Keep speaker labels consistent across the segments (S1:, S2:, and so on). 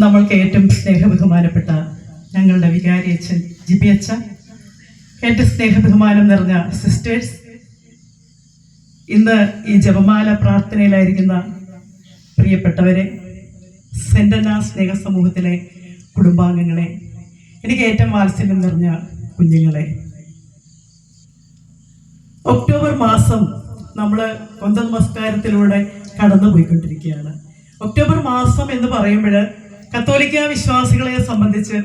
S1: നമ്മൾക്ക് ഏറ്റവും സ്നേഹബഹുമാനപ്പെട്ട ഞങ്ങളുടെ വികാരി അച്ഛൻ ജിബി അച്ഛ ഏറ്റവും സ്നേഹബഹുമാനം നിറഞ്ഞ സിസ്റ്റേഴ്സ് ഇന്ന് ഈ ജപമാല പ്രാർത്ഥനയിലായിരിക്കുന്ന പ്രിയപ്പെട്ടവരെ സെന്റന സ്നേഹ സമൂഹത്തിലെ കുടുംബാംഗങ്ങളെ എനിക്ക് ഏറ്റവും വാത്സല്യം നിറഞ്ഞ കുഞ്ഞുങ്ങളെ. ഒക്ടോബർ മാസം നമ്മൾ കൊന്ത നമസ്കാരത്തിലൂടെ കടന്നുപോയിക്കൊണ്ടിരിക്കുകയാണ്. ഒക്ടോബർ മാസം എന്ന് പറയുമ്പോൾ കത്തോലിക്ക വിശ്വാസികളെ സംബന്ധിച്ച്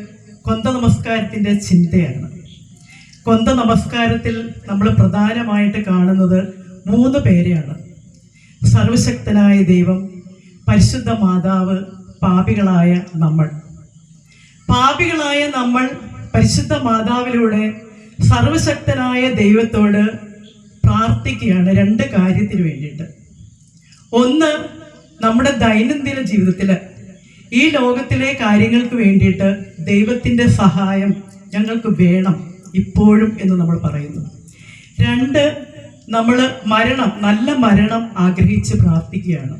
S1: കൊന്ത നമസ്കാരത്തിന്റെ ചിന്തയാണ്. കൊന്ത നമസ്കാരത്തിൽ നമ്മൾ പ്രധാനമായിട്ട് കാണുന്നത് മൂന്ന് പേരെയാണ്. സർവശക്തനായ ദൈവം പരിശുദ്ധ മാതാവ് പാപികളായ നമ്മൾ. പാപികളായ നമ്മൾ പരിശുദ്ധ മാതാവിലൂടെ സർവശക്തനായ ദൈവത്തോട് പ്രാർത്ഥിക്കുകയാണ് രണ്ട് കാര്യത്തിന് വേണ്ടിയിട്ട്. ഒന്ന് നമ്മുടെ ദൈനംദിന ജീവിതത്തിൽ ഈ ലോകത്തിലെ കാര്യങ്ങൾക്ക് വേണ്ടിയിട്ട് ദൈവത്തിന്റെ സഹായം ഞങ്ങൾക്ക് വേണം ഇപ്പോഴും എന്ന് നമ്മൾ പറയുന്നു. രണ്ട് നമ്മൾ മരണം നല്ല മരണം ആഗ്രഹിച്ച് പ്രാർത്ഥിക്കുകയാണ്.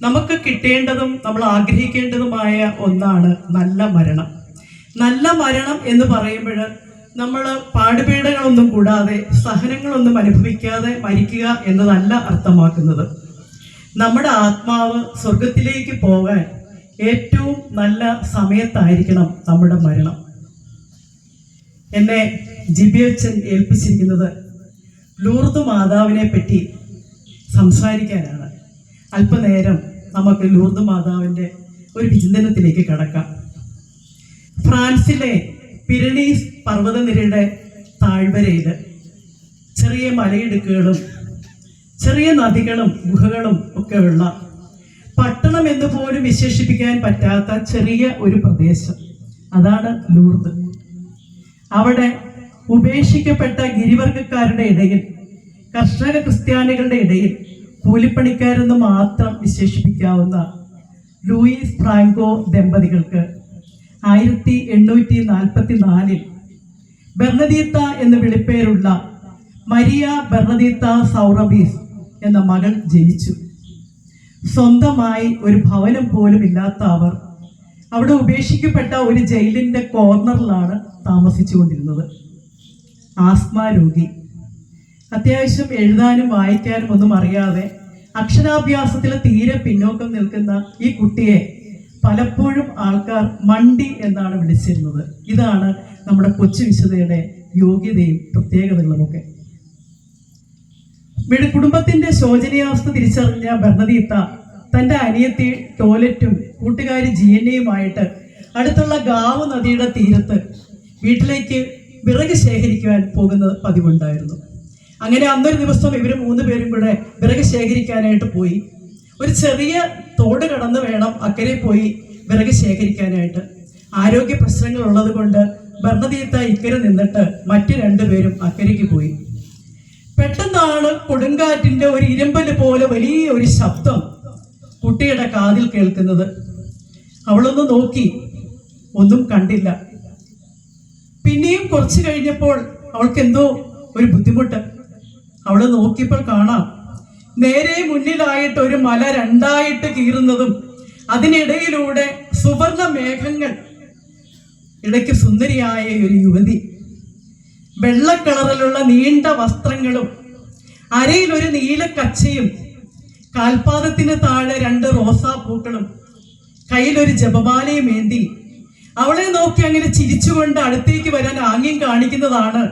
S1: നമുക്ക് കിട്ടേണ്ടതും നമ്മൾ ആഗ്രഹിക്കേണ്ടതുമായ ഒന്നാണ് നല്ല മരണം. നല്ല മരണം എന്ന് പറയുമ്പോൾ നമ്മൾ പാടുപീടകളൊന്നും കൂടാതെ സഹനങ്ങളൊന്നും അനുഭവിക്കാതെ മരിക്കുക എന്നതല്ല അർത്ഥമാക്കുന്നത്. നമ്മുടെ ആത്മാവ് സ്വർഗത്തിലേക്ക് പോകാൻ ഏറ്റവും നല്ല സമയത്തായിരിക്കണം നമ്മുടെ മരണം. എന്നെ ജിബിയച്ചൻ ഏൽപ്പിച്ചിരിക്കുന്നത് ലൂർദ് മാതാവിനെ പറ്റി സംസാരിക്കാനാണ്. അല്പനേരം നമുക്ക് ലൂർദ് മാതാവിന്റെ ഒരു വിചിന്തനത്തിലേക്ക് കടക്കാം. ഫ്രാൻസിലെ പിരണീസ് പർവതനിരയുടെ താഴ്വരയിൽ ചെറിയ മലയിടുക്കുകളും ചെറിയ നദികളും ഗുഹകളും ഒക്കെയുള്ള പട്ടണം എന്ന് പോലും വിശേഷിപ്പിക്കാൻ പറ്റാത്ത ചെറിയ ഒരു പ്രദേശം. അതാണ് ലൂർദ്. അവിടെ ഉപേക്ഷിക്കപ്പെട്ട ഗിരിവർഗക്കാരുടെ ഇടയിൽ കർഷക ക്രിസ്ത്യാനികളുടെ ഇടയിൽ കൂലിപ്പണിക്കാരെന്ന് മാത്രം വിശേഷിപ്പിക്കാവുന്ന ലൂയിസ് ഫ്രാങ്കോ ദമ്പതികൾക്ക് ആയിരത്തി എണ്ണൂറ്റി നാൽപ്പത്തി നാലിൽ ബെർണദീത്ത എന്ന് വിളിപ്പേരുള്ള മരിയ ബെർണദീത്ത സൗറബീസ് എന്ന മകൾ ജനിച്ചു. സ്വന്തമായി ഒരു ഭവനം പോലും ഇല്ലാത്ത അവർ അവിടെ ഉപേക്ഷിക്കപ്പെട്ട ഒരു ജയിലിന്റെ കോർണറിലാണ് താമസിച്ചുകൊണ്ടിരുന്നത്. ആസ്മ രോഗി. അത്യാവശ്യം എഴുതാനും വായിക്കാനും ഒന്നും അറിയാതെ അക്ഷരാഭ്യാസത്തിൽ തീരെ പിന്നോക്കം നിൽക്കുന്ന ഈ കുട്ടിയെ പലപ്പോഴും ആൾക്കാർ മണ്ടി എന്നാണ് വിളിച്ചിരുന്നത്. ഇതാണ് നമ്മുടെ കൊച്ചു വിശുദ്ധയുടെ യോഗ്യതയും പ്രത്യേകതകളുമൊക്കെ. കുടുംബത്തിന്റെ ശോചനീയാവസ്ഥ തിരിച്ചറിഞ്ഞ ഭരണതീത്ത തന്റെ അനിയത്തി ടോയ്ലറ്റും കൂട്ടുകാരി ജിയന്നയുമായിട്ട് അടുത്തുള്ള ഗാവ് നദിയുടെ തീരത്ത് വീട്ടിലേക്ക് വിറക് ശേഖരിക്കുവാൻ പോകുന്ന പതിവുണ്ടായിരുന്നു. അങ്ങനെ അന്നൊരു ദിവസം ഇവർ മൂന്ന് പേരും കൂടെ വിറക് ശേഖരിക്കാനായിട്ട് പോയി. ഒരു ചെറിയ തോട് കടന്ന് വേണം അക്കരെ പോയി വിറക് ശേഖരിക്കാനായിട്ട്. ആരോഗ്യ പ്രശ്നങ്ങൾ ഉള്ളത് കൊണ്ട് ഭരണതീത്ത ഇക്കരെ നിന്നിട്ട് മറ്റു രണ്ടുപേരും അക്കരയ്ക്ക് പോയി. പെട്ടെന്നാണ് കൊടുങ്കാറ്റിന്റെ ഒരു ഇരമ്പൽ പോലെ വലിയ ഒരു ശബ്ദം കുട്ടിയുടെ കാതിൽ കേൾക്കുന്നത്. അവളൊന്ന് നോക്കി ഒന്നും കണ്ടില്ല. പിന്നെയും കുറച്ച് കഴിഞ്ഞപ്പോൾ അവൾക്ക് എന്തോ ഒരു ബുദ്ധിമുട്ട്. അവൾ നോക്കിയപ്പോൾ കാണാം നേരെ മുന്നിലായിട്ട് ഒരു മല രണ്ടായിട്ട് കീറുന്നതും അതിനിടയിലൂടെ സുവർണ മേഘങ്ങൾ ഇടയ്ക്ക് സുന്ദരിയായ ഒരു യുവതി വെള്ള കളറിലുള്ള നീണ്ട വസ്ത്രങ്ങളും അരയിൽ ഒരു നീല കച്ചയും കാൽപാദത്തിന് താഴെ രണ്ട് റോസാപ്പൂക്കളും കയ്യിലൊരു ജപമാലയും ഏന്തി അവളെ നോക്കി അങ്ങനെ ചിരിച്ചുകൊണ്ട് അടുത്തേക്ക് വരാൻ ആംഗ്യം കാണിക്കുന്നതാണ്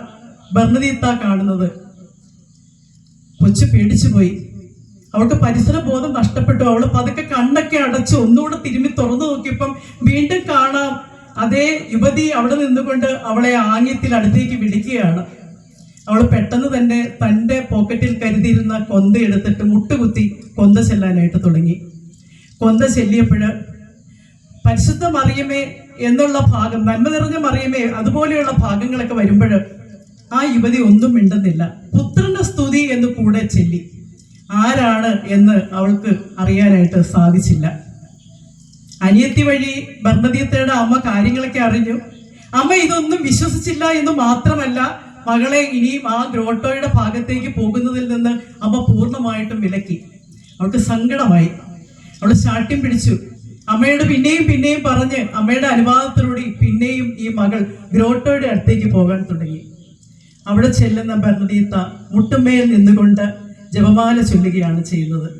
S1: ബർണദീത്ത കാണുന്നത്. കൊച്ചു പേടിച്ചു പോയി. അവൾക്ക് പരിസര ബോധം നഷ്ടപ്പെട്ടു. അവൾ പതുക്കെ കണ്ണൊക്കെ അടച്ച് ഒന്നുകൂടെ തിരുമ്മി തുറന്നു നോക്കിയപ്പം വീണ്ടും കാണാം അതേ യുവതി അവിടെ നിന്നുകൊണ്ട് അവളെ ആംഗ്യത്തിൽ അടുത്തേക്ക് വിളിക്കുകയാണ്. അവൾ പെട്ടെന്ന് തന്നെ തന്റെ പോക്കറ്റിൽ കരുതിയിരുന്ന കൊന്ത എടുത്തിട്ട് മുട്ടുകുത്തി കൊന്ത ചെല്ലാനായിട്ട് തുടങ്ങി. കൊന്ത ചെല്ലിയപ്പോഴ് പരിശുദ്ധ മറിയമേ എന്നുള്ള ഭാഗം നന്മ നിറഞ്ഞ മറിയമേ അതുപോലെയുള്ള ഭാഗങ്ങളൊക്കെ വരുമ്പോൾ ആ യുവതി ഒന്നും മിണ്ടുന്നില്ല. പുത്രന്റെ സ്തുതി എന്ന് കൂടെ ചെല്ലി. ആരാണ് എന്ന് അവൾക്ക് അറിയാനായിട്ട് സാധിച്ചില്ല. അനിയത്തി വഴി ഭരണതീത്തയുടെ അമ്മ കാര്യങ്ങളൊക്കെ അറിഞ്ഞു. അമ്മ ഇതൊന്നും വിശ്വസിച്ചില്ല എന്ന് മാത്രമല്ല മകളെ ഇനിയും ആ ഗ്രോട്ടോയുടെ ഭാഗത്തേക്ക് പോകുന്നതിൽ നിന്ന് അമ്മ പൂർണമായിട്ടും വിലക്കി. അവൾക്ക് സങ്കടമായി. അവൾ ശാഠ്യം പിടിച്ചു. അമ്മയുടെ പിന്നെയും പിന്നെയും പറഞ്ഞ് അമ്മയുടെ അനുവാദത്തിലൂടെ പിന്നെയും ഈ മകൾ ഗ്രോട്ടോയുടെ അടുത്തേക്ക് പോകാൻ തുടങ്ങി. അവിടെ ചെല്ലുന്ന ഭരണതീത്ത മുട്ടുമേൽ നിന്നുകൊണ്ട് ജപമാല ചൊല്ലുകയാണ് ചെയ്യുന്നത്.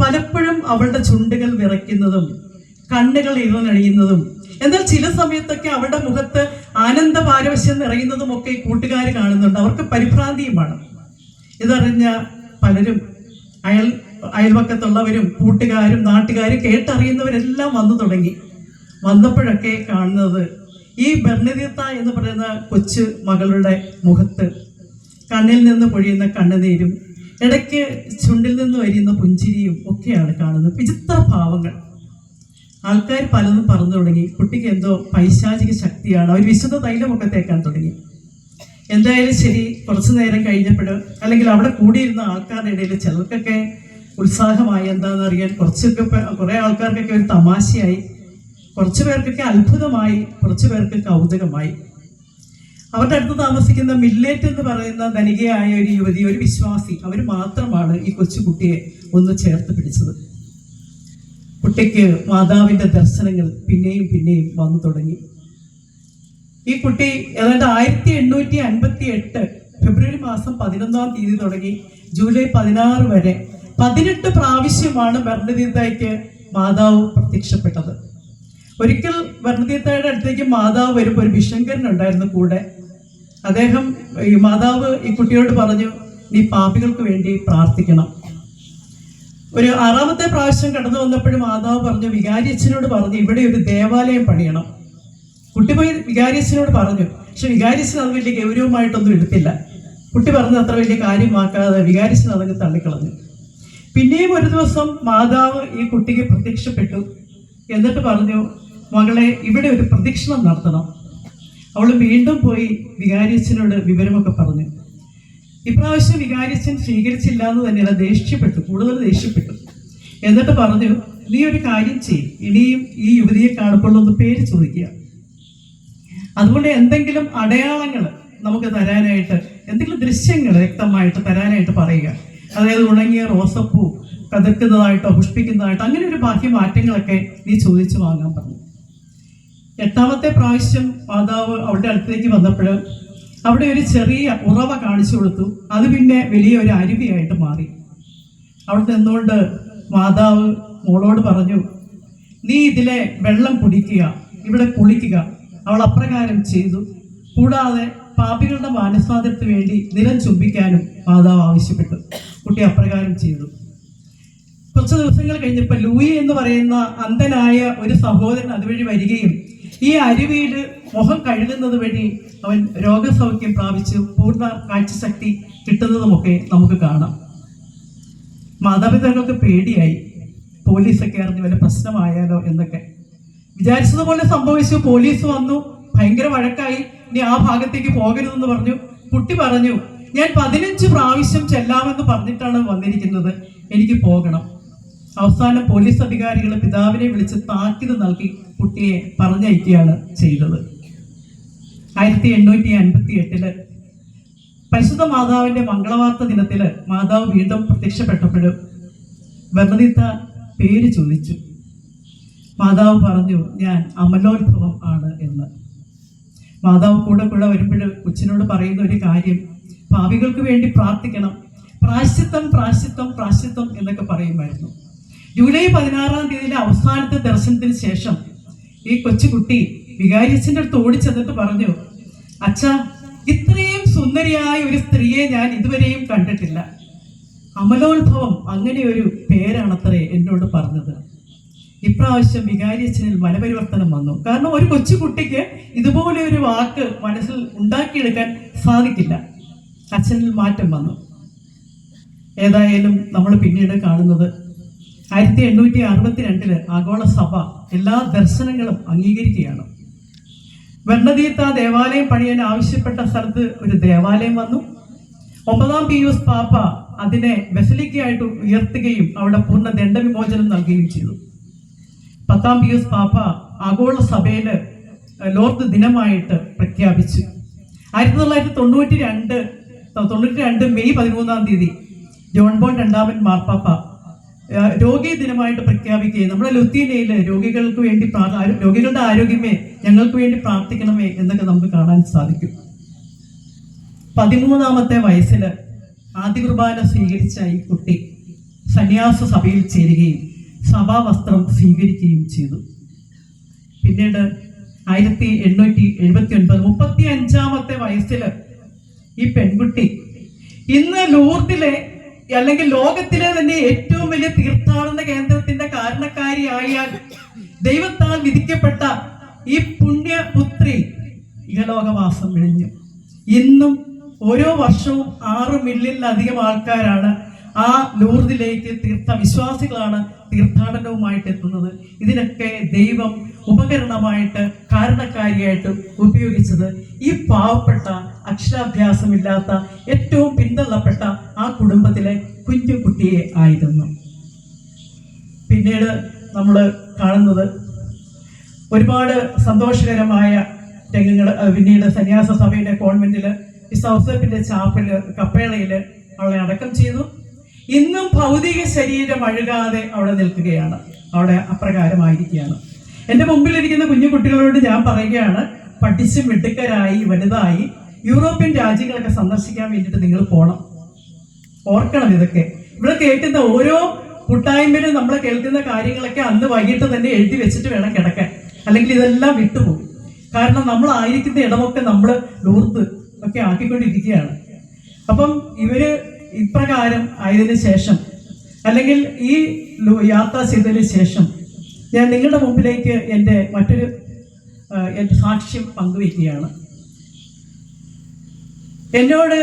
S1: പലപ്പോഴും അവളുടെ ചുണ്ടുകൾ വിറയ്ക്കുന്നതും കണ്ണുകൾ ഇറനഴിയുന്നതും എന്നാൽ ചില സമയത്തൊക്കെ അവരുടെ മുഖത്ത് ആനന്ദ പാരവശ്യം നിറയുന്നതും ഒക്കെ കൂട്ടുകാർ കാണുന്നുണ്ട്. അവർക്ക് പരിഭ്രാന്തിയുമാണ്. ഇതറിഞ്ഞ പലരും അയൽ അയൽവക്കത്തുള്ളവരും കൂട്ടുകാരും നാട്ടുകാരും കേട്ടറിയുന്നവരെല്ലാം വന്നു തുടങ്ങി. വന്നപ്പോഴൊക്കെ കാണുന്നത് ഈ ബർണിതീർത്ത എന്ന് പറയുന്ന കൊച്ചു മകളുടെ മുഖത്ത് കണ്ണിൽ നിന്ന് പൊഴിയുന്ന കണ്ണുനീരും ഇടയ്ക്ക് ചുണ്ടിൽ നിന്ന് വരുന്ന പുഞ്ചിരിയും ഒക്കെയാണ് കാണുന്നത്. വിചിത്ര ഭാവങ്ങൾ. ആൾക്കാർ പലതും പറഞ്ഞു തുടങ്ങി. കുട്ടിക്ക് എന്തോ പൈശാചിക ശക്തിയാണ്. അവർ വിശുദ്ധ തൈലമൊക്കെ തേക്കാൻ തുടങ്ങി. എന്തായാലും ശരി കുറച്ചു നേരം കഴിഞ്ഞപ്പോൾ അല്ലെങ്കിൽ അവിടെ കൂടിയിരുന്ന ആൾക്കാരുടെ ഇടയിൽ ചിലർക്കൊക്കെ ഉത്സാഹമായി എന്താണെന്ന് അറിയാൻ കുറച്ചൊക്കെ കുറെ ആൾക്കാർക്കൊക്കെ ഒരു തമാശയായി. കുറച്ചു പേർക്കൊക്കെ അത്ഭുതമായി കുറച്ചു പേർക്ക് കൗതുകമായി. അവരുടെ അടുത്ത് താമസിക്കുന്ന മില്ലേറ്റ് എന്ന് പറയുന്ന ധനികയായ ഒരു യുവതി ഒരു വിശ്വാസി അവർ മാത്രമാണ് ഈ കൊച്ചുകുട്ടിയെ ഒന്ന് ചേർത്ത് പിടിച്ചത്. കുട്ടിക്ക് മാതാവിന്റെ ദർശനങ്ങൾ പിന്നെയും പിന്നെയും വന്നു തുടങ്ങി. ഈ കുട്ടി ഏതാണ്ട് ആയിരത്തി എണ്ണൂറ്റി അൻപത്തി എട്ട് ഫെബ്രുവരി മാസം പതിനൊന്നാം തീയതി തുടങ്ങി ജൂലൈ പതിനാറ് വരെ പതിനെട്ട് പ്രാവശ്യമാണ് ഭരണതീർത്ഥയ്ക്ക് മാതാവ് പ്രത്യക്ഷപ്പെട്ടത്. ഒരിക്കൽ ഭരണതീർത്ഥയുടെ അടുത്തേക്ക് മാതാവ് വരുമ്പോൾ ഒരു ഉണ്ടായിരുന്നു കൂടെ. അദ്ദേഹം ഈ മാതാവ് ഈ കുട്ടിയോട് പറഞ്ഞു നീ പാപികൾക്ക് വേണ്ടി പ്രാർത്ഥിക്കണം. ഒരു ആറാമത്തെ പ്രാവശ്യം കടന്നു വന്നപ്പോഴും മാതാവ് പറഞ്ഞു വികാരിയച്ഛനോട് പറഞ്ഞു ഇവിടെ ഒരു ദേവാലയം പണിയണം. കുട്ടി പോയി വികാരിയച്ഛനോട് പറഞ്ഞു പക്ഷെ വികാരിയച്ഛൻ അത് വലിയ ഗൗരവമായിട്ടൊന്നും എടുത്തില്ല. കുട്ടി പറഞ്ഞത് അത്ര വലിയ കാര്യമാക്കാതെ വികാരിയച്ഛൻ അതങ്ങ് തള്ളിക്കളഞ്ഞു. പിന്നെയും ഒരു ദിവസം മാതാവ് ഈ കുട്ടിക്ക് പ്രത്യക്ഷപ്പെട്ടു. എന്നിട്ട് പറഞ്ഞു മകളെ ഇവിടെ ഒരു പ്രദക്ഷിണം നടത്തണം. അവൾ വീണ്ടും പോയി വികാരിയച്ഛനോട് വിവരമൊക്കെ പറഞ്ഞു. ഇപ്രാവശ്യം വികാരിച്ചൻ സ്വീകരിച്ചില്ല എന്ന് തന്നെയാണ് ദേഷ്യപ്പെട്ടു കൂടുതൽ ദേഷ്യപ്പെട്ടു എന്നിട്ട് പറഞ്ഞു നീ ഒരു കാര്യം ചെയ്യും ഇനിയും ഈ യുവതിയെ കാണുമ്പോൾ ഒന്ന് പേര് ചോദിക്കുക. അതുകൊണ്ട് എന്തെങ്കിലും അടയാളങ്ങൾ നമുക്ക് തരാനായിട്ട് എന്തെങ്കിലും ദൃശ്യങ്ങൾ വ്യക്തമായിട്ട് തരാനായിട്ട് പറയുക. അതായത് ഉണങ്ങിയ റോസപ്പൂ കതിർക്കുന്നതായിട്ടോ പുഷ്പിക്കുന്നതായിട്ടോ അങ്ങനെ ഒരു ബാഹ്യ മാറ്റങ്ങളൊക്കെ നീ ചോദിച്ചു വാങ്ങാൻ പറഞ്ഞു. എട്ടാമത്തെ പ്രാവശ്യം മാതാവ് അവളുടെ അടുത്തേക്ക് വന്നപ്പോൾ അവിടെ ഒരു ചെറിയ ഉറവ കാണിച്ചു കൊടുത്തു. അത് പിന്നെ വലിയ ഒരു അരുവിയായിട്ട് മാറി. അവിടെ നിന്നുകൊണ്ട് മാതാവ് മോളോട് പറഞ്ഞു നീ ഇതിലെ വെള്ളം കുടിക്കുക ഇവിടെ കുളിക്കുക. അവൾ അപ്രകാരം ചെയ്തു. കൂടാതെ പാപികളുടെ മാനസാന്തരത്തിന് വേണ്ടി നിലം ചുംബിക്കാനും മാതാവ് ആവശ്യപ്പെട്ടു. കുട്ടി അപ്രകാരം ചെയ്തു. കുറച്ച് ദിവസങ്ങൾ കഴിഞ്ഞപ്പോൾ ലൂയി എന്ന് പറയുന്ന അന്ധനായ ഒരു സഹോദരൻ അതുവഴി വരികയും ഈ അരുവിയിൽ മുഖം കഴുകുന്നത് വഴി അവൻ രോഗസൗഖ്യം പ്രാപിച്ച് പൂർണ കാഴ്ചശക്തി കിട്ടുന്നതുമൊക്കെ നമുക്ക് കാണാം. മാതാപിതാക്കൾക്ക് പേടിയായി പോലീസൊക്കെ അറിഞ്ഞ് വല്ല പ്രശ്നമായാലോ എന്നൊക്കെ. വിചാരിച്ചതുപോലെ സംഭവിച്ചു. പോലീസ് വന്നു. ഭയങ്കര വഴക്കായി. ഇനി ആ ഭാഗത്തേക്ക് പോകരുതെന്ന് പറഞ്ഞു. കുട്ടി പറഞ്ഞു ഞാൻ പതിനഞ്ച് പ്രാവശ്യം ചെല്ലാമെന്ന് പറഞ്ഞിട്ടാണ് വന്നിരിക്കുന്നത്. എനിക്ക് പോകണം. അവസാനം പോലീസ് അധികാരികൾ പിതാവിനെ വിളിച്ച് താക്കീത് നൽകി കുട്ടിയെ പറഞ്ഞയക്കുകയാണ് ചെയ്തത്. ആയിരത്തി എണ്ണൂറ്റി അൻപത്തി എട്ടിൽ പരിശുദ്ധ മാതാവിന്റെ മംഗളവാർത്ത ദിനത്തിൽ മാതാവ് വീണ്ടും പ്രത്യക്ഷപ്പെട്ടപ്പോഴും ബർണദീത്ത പേര് ചോദിച്ചു. മാതാവ് പറഞ്ഞു ഞാൻ അമലോത്ഭവം ആണ് എന്ന്. മാതാവ് കൂടെ കൂടെ വരുമ്പോഴും കൊച്ചിനോട് പറയുന്ന ഒരു കാര്യം ഭാവികൾക്ക് വേണ്ടി പ്രാർത്ഥിക്കണം. പ്രാശ്ചിത്തം പ്രാശ്ചിത്തം പ്രാശ്ചിത്തം എന്നൊക്കെ പറയുമായിരുന്നു. ജൂലൈ പതിനാറാം തീയതിയിലെ അവസാനത്തെ ദർശനത്തിന് ശേഷം ഈ കൊച്ചുകുട്ടി വികാരിയച്ഛന്റെ അടുത്ത് ഓടിച്ചെന്നിട്ട് പറഞ്ഞു അച്ഛ ഇത്രയും സുന്ദരിയായ ഒരു സ്ത്രീയെ ഞാൻ ഇതുവരെയും കണ്ടിട്ടില്ല. അമലോത്ഭവം അങ്ങനെ ഒരു പേരാണത്രേ എന്നോട് പറഞ്ഞത്. ഇപ്രാവശ്യം വികാരിയച്ഛനിൽ മനപരിവർത്തനം വന്നു. കാരണം ഒരു കൊച്ചുകുട്ടിക്ക് ഇതുപോലെ ഒരു വാക്ക് മനസ്സിൽ ഉണ്ടാക്കിയെടുക്കാൻ സാധിക്കില്ല. അച്ഛനിൽ മാറ്റം വന്നു. ഏതായാലും നമ്മൾ പിന്നീട് കാണുന്നത് ആയിരത്തി എണ്ണൂറ്റി അറുപത്തിരണ്ടിൽ ആഗോള സഭ എല്ലാ ദർശനങ്ങളും അംഗീകരിക്കുകയാണ്. വെണ്ണതീർത്ത ദേവാലയം പണിയാൻ ആവശ്യപ്പെട്ട സ്ഥലത്ത് ഒരു ദേവാലയം വന്നു. ഒമ്പതാം പിയൂസ് പാപ്പ അതിനെ ബസലിക്കയായിട്ട് ഉയർത്തുകയും അവിടെ പൂർണ ദണ്ഡവിമോചനം നൽകുകയും ചെയ്തു. പത്താം പിയൂസ് പാപ്പ ആഗോള സഭയിൽ ലോർത്ത് ദിനമായിട്ട് പ്രഖ്യാപിച്ചു. ആയിരത്തി തൊള്ളായിരത്തി തൊണ്ണൂറ്റി രണ്ട് തൊണ്ണൂറ്റി രണ്ട് മെയ് പതിമൂന്നാം തീയതി ജോൺ ബോൺ രണ്ടാമൻ മാർപ്പാപ്പ ആ, രോഗി ദിനമായിട്ട് പ്രഖ്യാപിക്കുകയും നമ്മുടെ ലുത്തീനയിൽ രോഗികൾക്ക് വേണ്ടി രോഗികളുടെ ആരോഗ്യമേ ഞങ്ങൾക്ക് വേണ്ടി പ്രാർത്ഥിക്കണമേ എന്നൊക്കെ നമുക്ക് കാണാൻ സാധിക്കും. പതിമൂന്നാമത്തെ വയസ്സിൽ ആദ്യ കുർബാന സ്വീകരിച്ച ഈ കുട്ടി സന്യാസ സഭയിൽ ചേരുകയും സഭാവസ്ത്രം സ്വീകരിക്കുകയും ചെയ്തു. പിന്നീട് ആയിരത്തി എണ്ണൂറ്റി എഴുപത്തി ഒൻപത് മുപ്പത്തി അഞ്ചാമത്തെ വയസ്സിൽ ഈ പെൺകുട്ടി ഇന്ന് ലൂർദിലെ അല്ലെങ്കിൽ ലോകത്തിലെ തന്നെ ഏറ്റവും വലിയ തീർത്ഥാടന കേന്ദ്രത്തിന്റെ കാരണക്കാരിയായാൽ ദൈവത്താൽ വിധിക്കപ്പെട്ട ഈ പുണ്യപുത്രി ഇഹലോകവാസം കഴിഞ്ഞു ഇന്നും ഓരോ വർഷവും ആറ് മില്യണിലധികം ആൾക്കാരാണ് ആ ലൂർദിലേക്ക് തീർത്ഥ വിശ്വാസികളാണ് തീർത്ഥാടനവുമായിട്ട് എത്തുന്നത്. ഇതിനൊക്കെ ദൈവം ഉപകരണമായിട്ട് കാരണക്കാരിയായിട്ട് ഉപയോഗിച്ചത് ഈ പാവപ്പെട്ട അക്ഷരാഭ്യാസമില്ലാത്ത ഏറ്റവും പിന്തള്ളപ്പെട്ട ആ കുടുംബത്തിലെ കുഞ്ഞു കുട്ടിയെ ആയിരുന്നു. പിന്നീട് നമ്മൾ കാണുന്നത് ഒരുപാട് സന്തോഷകരമായ രംഗങ്ങൾ പിന്നീട് സന്യാസ സഭയുടെ കോൺവെന്റിൽ സൗസപ്പിന്റെ ചാപ്പൽ കപ്പേളയിൽ അവളെ അടക്കം ചെയ്തു. ഇന്നും ഭൗതിക ശരീരം അഴുകാതെ അവിടെ നിൽക്കുകയാണ്. അവിടെ അപ്രകാരമായിരിക്കുകയാണ്. എന്റെ മുമ്പിലിരിക്കുന്ന കുഞ്ഞു കുട്ടികളോട് ഞാൻ പറയുകയാണ് പഠിച്ച് മിടുക്കരായി വലുതായി യൂറോപ്യൻ രാജ്യങ്ങളൊക്കെ സന്ദർശിക്കാൻ വേണ്ടിയിട്ട് നിങ്ങൾ പോകണം ഓർക്കണം ഇതൊക്കെ. ഇവിടെ കേൾക്കുന്ന ഓരോ കൂട്ടായ്മയിലും നമ്മൾ കേൾക്കുന്ന കാര്യങ്ങളൊക്കെ അന്ന് വൈകിട്ട് തന്നെ എഴുതി വെച്ചിട്ട് വേണം കിടക്കാൻ. അല്ലെങ്കിൽ ഇതെല്ലാം വിട്ടുപോകും. കാരണം നമ്മൾ ആയിരിക്കുന്ന ഇടമൊക്കെ നമ്മൾ ലൂർത്ത് ഒക്കെ ആക്കിക്കൊണ്ടിരിക്കുകയാണ്. അപ്പം ഇവർ ഇപ്രകാരം ആയതിനു ശേഷം അല്ലെങ്കിൽ ഈ യാത്ര ചെയ്തതിന് ശേഷം ഞാൻ നിങ്ങളുടെ മുമ്പിലേക്ക് എന്റെ മറ്റൊരു സാക്ഷ്യം പങ്കുവയ്ക്കുകയാണ്. എന്നോട്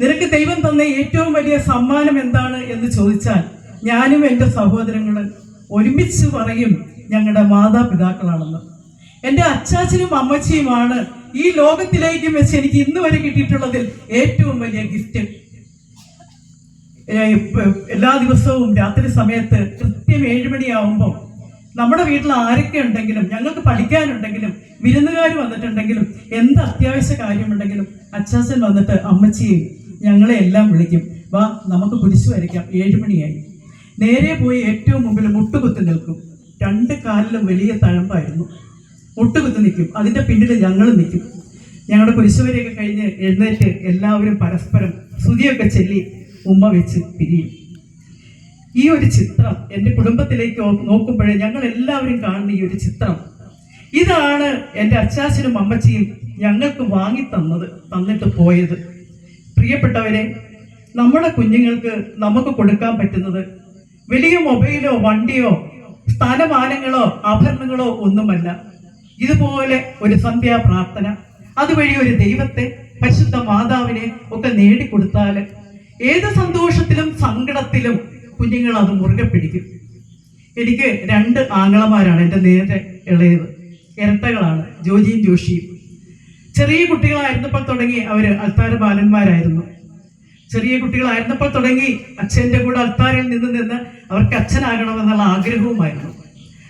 S1: നിനക്ക് ദൈവം തന്ന ഏറ്റവും വലിയ സമ്മാനം എന്താണ് എന്ന് ചോദിച്ചാൽ ഞാനും എന്റെ സഹോദരങ്ങളും ഒരുമിച്ച് പറയും ഞങ്ങളുടെ മാതാപിതാക്കളാണെന്ന്. എന്റെ അച്ചാച്ചനും അമ്മച്ചിയുമാണ് ഈ ലോകത്തിലേക്കും വെച്ച് എനിക്ക് ഇന്ന് വരെ കിട്ടിയിട്ടുള്ളതിൽ ഏറ്റവും വലിയ ഗിഫ്റ്റ് എല്ലാ ദിവസവും രാത്രി സമയത്ത് കൃത്യം ഏഴുമണിയാവുമ്പം നമ്മുടെ വീട്ടിൽ ആരൊക്കെ ഉണ്ടെങ്കിലും ഞങ്ങൾക്ക് പഠിക്കാനുണ്ടെങ്കിലും വിരുന്നുകാർ വന്നിട്ടുണ്ടെങ്കിലും എന്ത് അത്യാവശ്യ കാര്യമുണ്ടെങ്കിലും അച്ചാച്ചൻ വന്നിട്ട് അമ്മച്ചിയും ഞങ്ങളെ എല്ലാം വിളിക്കും. വാ നമുക്ക് കുരിശു വരയ്ക്കാം. ഏഴുമണിയായി നേരെ പോയി ഏറ്റവും മുമ്പിൽ മുട്ടുകുത്തി നിൽക്കും. രണ്ട് കാലിലും വലിയ തഴമ്പായിരുന്നു. മുട്ടുകുത്തി നിൽക്കും. അതിന്റെ പിന്നിൽ ഞങ്ങൾ നിൽക്കും. ഞങ്ങളുടെ കുരിശുവരെയൊക്കെ കഴിഞ്ഞ് എഴുന്നേറ്റ് എല്ലാവരും പരസ്പരം സ്തുതിയൊക്കെ ചൊല്ലി ഉമ്മ വെച്ച് പിരിയും. ഈ ഒരു ചിത്രം എന്റെ കുടുംബത്തിലേക്ക് നോക്കുമ്പോഴേ ഞങ്ങൾ എല്ലാവരും കാണുന്ന ഈ ഒരു ചിത്രം. ഇതാണ് എന്റെ അച്ചാച്ചനും അമ്മച്ചിയും ഞങ്ങൾക്ക് വാങ്ങി തന്നത് തന്നിട്ട് പോയത്. പ്രിയപ്പെട്ടവരെ നമ്മുടെ കുഞ്ഞുങ്ങൾക്ക് നമുക്ക് കൊടുക്കാൻ പറ്റുന്നത് വലിയ മൊബൈലോ വണ്ടിയോ സ്ഥാനമാനങ്ങളോ ആഭരണങ്ങളോ ഒന്നുമല്ല. ഇതുപോലെ ഒരു സന്ധ്യാ പ്രാർത്ഥന അതുവഴി ഒരു ദൈവത്തെ പരിശുദ്ധ മാതാവിനെ ഒക്കെ നേടിക്കൊടുത്താൽ ഏത് സന്തോഷത്തിലും സങ്കടത്തിലും കുഞ്ഞുങ്ങൾ അത് മുറുകെ പിടിക്കും. എനിക്ക് രണ്ട് ആങ്ങളമാരാണ് എന്റെ നേരെ ഇളയത് ഇരട്ടകളാണ് ജോജിയും ജോഷിയും. ചെറിയ കുട്ടികളായിരുന്നപ്പോൾ തുടങ്ങി അവർ അൽത്താര ബാലന്മാരായിരുന്നു. ചെറിയ കുട്ടികളായിരുന്നപ്പോൾ തുടങ്ങി അച്ഛന്റെ കൂടെ അൽത്താരയിൽ നിന്ന് നിന്ന് അവർക്ക് അച്ഛനാകണമെന്നുള്ള ആഗ്രഹവുമായിരുന്നു.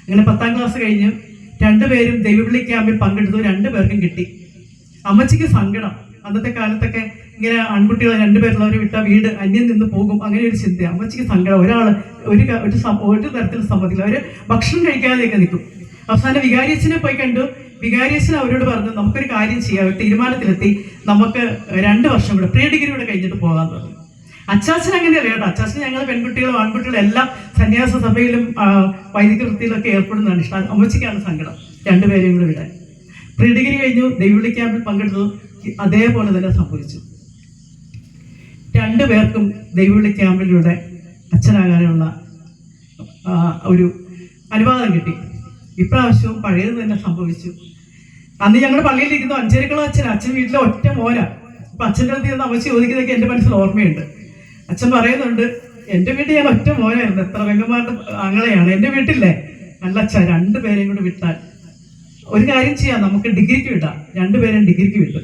S1: അങ്ങനെ പത്താം ക്ലാസ് കഴിഞ്ഞ് രണ്ടുപേരും ദൈവവിളി ക്യാമ്പിൽ പങ്കെടുത്തു. രണ്ടുപേർക്കും കിട്ടി. അമ്മച്ചിക്ക് സങ്കടം. അന്നത്തെ കാലത്തൊക്കെ ഇങ്ങനെ ആൺകുട്ടികളെ രണ്ടുപേരുള്ളവരെ വിട്ട വീട് അന്യം നിന്ന് പോകും. അങ്ങനെ ഒരു ചിന്ത അമ്മച്ചിക്ക് സങ്കടം. ഒരാൾ ഒരു ഒരു തരത്തിൽ സമ്മതിക്കില്ല. അവർ ഭക്ഷണം കഴിക്കാതെയൊക്കെ നിൽക്കും. അവസാനം വികാരിയച്ഛനെ പോയി കണ്ടു. വികാരിയച്ഛൻ അവരോട് പറഞ്ഞു നമുക്കൊരു കാര്യം ചെയ്യാം. ഒരു തീരുമാനത്തിലെത്തി. നമുക്ക് രണ്ട് വർഷം കൂടെ പ്രീ ഡിഗ്രി കൂടെ കഴിഞ്ഞിട്ട് പോകാൻ പറഞ്ഞു. അച്ചാച്ചൻ അങ്ങനെയല്ല കേട്ടോ. അച്ചാച്ചൻ ഞങ്ങൾ പെൺകുട്ടികളും ആൺകുട്ടികളും എല്ലാം സന്യാസ സഭയിലും വൈദിക വൃത്തിയിലൊക്കെ ഏർപ്പെടുന്നതാണ് ഇഷ്ടം. അമ്മച്ചിക്കാണ് സങ്കടം. രണ്ടുപേരെയും കൂടെ വിടാൻ. പ്രീ ഡിഗ്രി കഴിഞ്ഞു. ദൈവവിളി ക്യാമ്പിൽ പങ്കെടുത്തു അതേപോലെ തന്നെ സംഭവിച്ചു. രണ്ടു പേർക്കും ദൈവവിളി ക്യാമ്പിലൂടെ അച്ഛനാകാനുള്ള ഒരു അനുവാദം കിട്ടി. ഇപ്രാവശ്യവും പഴയത് തന്നെ സംഭവിച്ചു. അന്ന് ഞങ്ങൾ പള്ളിയിലിരിക്കുന്നു. അഞ്ചരക്കുള്ള അച്ഛൻ അച്ഛൻ വീട്ടിലെ ഒറ്റ മോനാ. അപ്പൊ അച്ഛന്റെ അടുത്ത് നിന്ന് അവർ ചോദിക്കുന്നതൊക്കെ എന്റെ മനസ്സിൽ ഓർമ്മയുണ്ട്. അച്ഛൻ പറയുന്നുണ്ട് എന്റെ വീട്ടിൽ ഞാൻ ഒറ്റ മോനായിരുന്നു. എത്ര വെങ്കമാരുടെ ആങ്ങളെയാണ്. എന്റെ വീട്ടിലെ അല്ല അച്ഛ രണ്ടുപേരെയും കൂടെ വിട്ടാൽ ഒരു കാര്യം ചെയ്യാം. നമുക്ക് ഡിഗ്രിക്ക് വിടാം. രണ്ടുപേരും ഡിഗ്രിക്ക് വിട്ടു.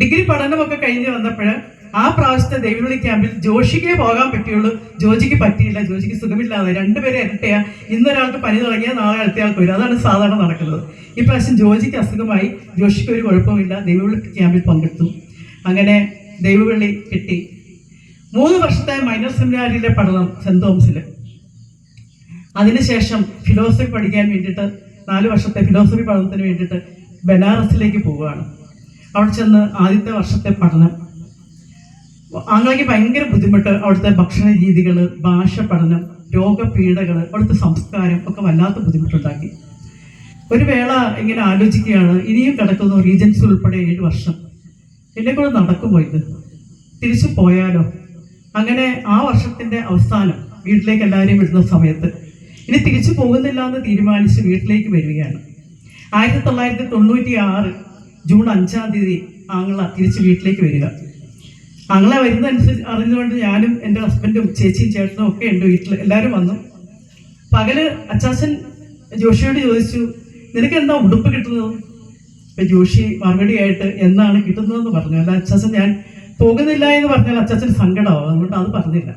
S1: ഡിഗ്രി പഠനമൊക്കെ കഴിഞ്ഞ് വന്നപ്പോൾ ആ പ്രാവശ്യത്തെ ദൈവവിളി ക്യാമ്പിൽ ജോഷിക്കേ പോകാൻ പറ്റിയുള്ളൂ. ജോജിക്ക് പറ്റിയില്ല ജോജിക്ക് സുഖമില്ലാതെ രണ്ടുപേരെ ഇരട്ടയാ. ഇന്നൊരാൾക്ക് പനി തുടങ്ങിയാൽ നാളെ അടുത്തയാൾക്ക് വരും. അതാണ് സാധാരണ നടക്കുന്നത്. ഈ പ്രാവശ്യം ജോജിക്ക് അസുഖമായി ജോഷിക്ക് ഒരു കുഴപ്പമില്ല ദൈവവിളി ക്യാമ്പിൽ പങ്കെടുത്തു. അങ്ങനെ ദൈവവിളി കിട്ടി. മൂന്ന് വർഷത്തെ മൈനർ സെമിനാരിയിലെ പഠനം സെന്റ് തോമസിൽ അതിനുശേഷം ഫിലോസഫി പഠിക്കാൻ വേണ്ടിയിട്ട് നാല് വർഷത്തെ ഫിലോസഫി പഠനത്തിന് വേണ്ടിയിട്ട് ബനാറസിലേക്ക് പോവുകയാണ്. അവിടെ ചെന്ന് ആദ്യത്തെ വർഷത്തെ പഠനം. ആങ്ങൾക്ക് ഭയങ്കര ബുദ്ധിമുട്ട് അവിടുത്തെ ഭക്ഷണ രീതികൾ ഭാഷ പഠനം രോഗപീഠകൾ അവിടുത്തെ സംസ്കാരം ഒക്കെ വല്ലാത്ത ബുദ്ധിമുട്ടുണ്ടാക്കി. ഒരു വേള ഇങ്ങനെ ആലോചിക്കുകയാണ് ഇനിയും കിടക്കുന്നു റീജൻസി ഉൾപ്പെടെ ഏഴ് വർഷം. എന്നെ കൂടെ നടക്കുമോ ഇത്? തിരിച്ചു പോയാലോ? അങ്ങനെ ആ വർഷത്തിന്റെ അവസാനം വീട്ടിലേക്ക് എല്ലാവരെയും വിടുന്ന സമയത്ത് ഇനി തിരിച്ചു പോകുന്നില്ല എന്ന് തീരുമാനിച്ച് വീട്ടിലേക്ക് വരികയാണ്. ആയിരത്തി തൊള്ളായിരത്തി തൊണ്ണൂറ്റി ആറ് ജൂൺ അഞ്ചാം തീയതി ആങ്ങള തിരിച്ച് വീട്ടിലേക്ക് വരിക. ആങ്ങളെ വരുന്നതനുസരിച്ച് അറിഞ്ഞുകൊണ്ട് ഞാനും എന്റെ ഹസ്ബൻഡും ചേച്ചിയും ചേട്ടനും ഒക്കെ ഉണ്ട് വീട്ടിൽ എല്ലാവരും വന്നു. പകൽ അച്ചാച്ചൻ ജോഷിയോട് ചോദിച്ചു നിനക്ക് എന്താ ഉടുപ്പ് കിട്ടുന്നത്? ഇപ്പൊ ജോഷി മറുപടിയായിട്ട് എന്നാണ് കിട്ടുന്നതെന്ന് പറഞ്ഞു. അല്ല അച്ചാച്ചൻ ഞാൻ പോകുന്നില്ല എന്ന് പറഞ്ഞാൽ അച്ചാച്ചൻ സങ്കടമാവും. അതുകൊണ്ട് അത് പറഞ്ഞില്ല.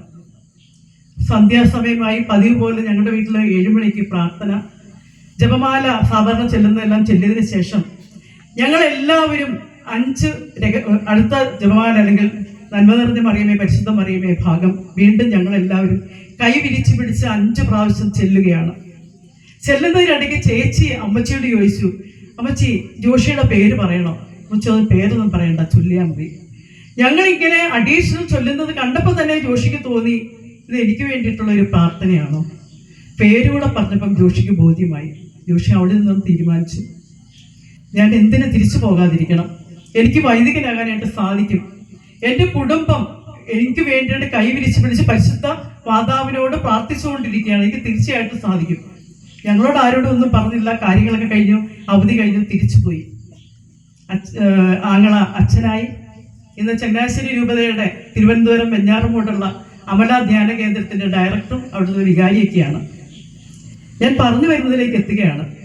S1: സന്ധ്യാസമയമായി പതിവ് പോലെ ഞങ്ങളുടെ വീട്ടിൽ ഏഴുമണിക്ക് പ്രാർത്ഥന ജപമാല സാധാരണ ചെല്ലുന്നതെല്ലാം ചെല്ലിയതിന് ശേഷം ഞങ്ങൾ എല്ലാവരും അഞ്ച് അടുത്ത ജപമാല അല്ലെങ്കിൽ നന്മ നിറഞ്ഞ മറിയമേ പരിശുദ്ധ മറിയമേ ഭാഗം. വീണ്ടും ഞങ്ങൾ എല്ലാവരും കൈ വിരിച്ചു പിടിച്ച് അഞ്ച് പ്രാവശ്യം ചെല്ലുകയാണ്. ചെല്ലുന്നതിനിടയ്ക്ക് ചേച്ചി അമ്മച്ചിയോട് ചോദിച്ചു അമ്മച്ചി ജോഷിയുടെ പേര് പറയണോ? അമ്മച്ചി അത് പേരൊന്നും പറയണ്ട ചൊല്ലിയാൽ മതി. ഞങ്ങൾ ഇങ്ങനെ അഡീഷണൽ ചൊല്ലുന്നത് കണ്ടപ്പോൾ തന്നെ ജോഷിക്ക് തോന്നി ഇത് എനിക്ക് വേണ്ടിയിട്ടുള്ള ഒരു പ്രാർത്ഥനയാണോ? പേരുകൂടെ പറഞ്ഞപ്പം ജോഷിക്ക് ബോധ്യമായി. ജോഷി അവിടെ നിന്നും തീരുമാനിച്ചു. ഞാൻ എന്തിനു തിരിച്ചു പോകാതിരിക്കണം. എനിക്ക് വൈദികനാകാനായിട്ട് സാധിക്കും. എന്റെ കുടുംബം എനിക്ക് വേണ്ടിയിട്ട് കൈവിരിച്ച് പിടിച്ച് പരിശുദ്ധ മാതാവിനോട് പ്രാർത്ഥിച്ചുകൊണ്ടിരിക്കുകയാണ്. എനിക്ക് തീർച്ചയായിട്ടും സാധിക്കും. ഞങ്ങളോട് ആരോടും ഒന്നും പറഞ്ഞില്ല. കാര്യങ്ങളൊക്കെ കഴിഞ്ഞു. അവധി കഴിഞ്ഞു. തിരിച്ചു പോയി. ആങ്ങള അച്ഛനായി. ഇന്ന് ചങ്ങനാശ്ശേരി രൂപതയുടെ തിരുവനന്തപുരം വെഞ്ഞാറമൂടുള്ള അമല ധ്യാന കേന്ദ്രത്തിന്റെ ഡയറക്ടറും അവിടുത്തെ വികാരിയൊക്കെയാണ്. ഞാൻ പറഞ്ഞു വരുന്നതിലേക്ക് എത്തുകയാണ്.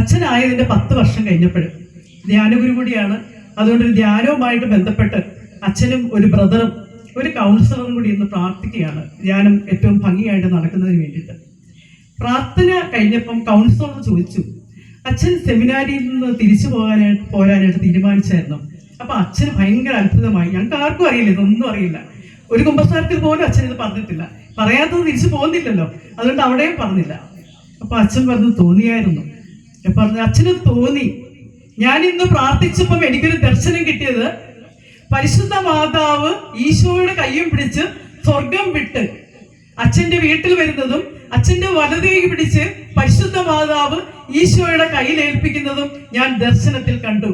S1: അച്ഛനായതിന്റെ പത്ത് വർഷം കഴിഞ്ഞപ്പോഴും ധ്യാനഗുരു കൂടിയാണ്. അതുകൊണ്ട് ധ്യാനവുമായിട്ട് ബന്ധപ്പെട്ട് അച്ഛനും ഒരു ബ്രദറും ഒരു കൗൺസിലറും കൂടി ഇന്ന് പ്രാർത്ഥിക്കുകയാണ്. ധ്യാനം ഏറ്റവും ഭംഗിയായിട്ട് നടക്കുന്നതിന് വേണ്ടിയിട്ട്. പ്രാർത്ഥന കഴിഞ്ഞപ്പം കൗൺസിലർ ചോദിച്ചു അച്ഛൻ സെമിനാരിയിൽ നിന്ന് തിരിച്ചു പോകാനായിട്ട് പോരാനായിട്ട് തീരുമാനിച്ചായിരുന്നു? അപ്പൊ അച്ഛന് ഭയങ്കര അത്ഭുതമായി ഞങ്ങൾക്ക് ആർക്കും അറിയില്ല ഇതൊന്നും അറിയില്ല. ഒരു കുമ്പസാരത്തിൽ പോലും അച്ഛൻ ഇത് പറഞ്ഞിട്ടില്ല. പറയാത്തത് തിരിച്ചു പോകുന്നില്ലല്ലോ. അതുകൊണ്ട് അവിടെയും പറഞ്ഞില്ല. അപ്പൊ അച്ഛൻ പറഞ്ഞു തോന്നിയായിരുന്നു. പറഞ്ഞു അച്ഛന് തോന്നി. ഞാൻ ഇന്ന് പ്രാർത്ഥിച്ചപ്പം എനിക്കൊരു ദർശനം കിട്ടിയത് പരിശുദ്ധ മാതാവ് ഈശോയുടെ കയ്യും പിടിച്ച് സ്വർഗം വിട്ട് അച്ഛന്റെ വീട്ടിൽ വരുന്നതും അച്ഛന്റെ വലതേ പിടിച്ച് പരിശുദ്ധ മാതാവ് ഈശോയുടെ കയ്യിൽ ഏൽപ്പിക്കുന്നതും ഞാൻ ദർശനത്തിൽ കണ്ടു.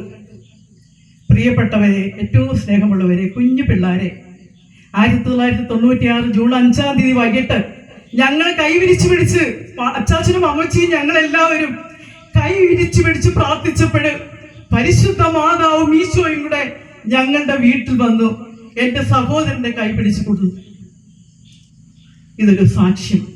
S1: പ്രിയപ്പെട്ടവരെ ഏറ്റവും സ്നേഹമുള്ളവരെ കുഞ്ഞു പിള്ളാരെ ആയിരത്തി തൊള്ളായിരത്തി തൊണ്ണൂറ്റി ആറ് ജൂൺ അഞ്ചാം തീയതി വൈകിട്ട് ഞങ്ങൾ കൈ വിരിച്ചു പിടിച്ച് അച്ചാച്ചനും അമ്മച്ചിയും ഞങ്ങൾ എല്ലാവരും കൈ വിരിച്ചു പിടിച്ച് പ്രാർത്ഥിച്ചപ്പോൾ പരിശുദ്ധ മാതാവും ഈശോയും കൂടെ ഞങ്ങളുടെ വീട്ടിൽ വന്നു എന്റെ സഹോദരന്റെ കൈ പിടിച്ചു കൊടുത്തു. ഇതൊരു സാക്ഷ്യം.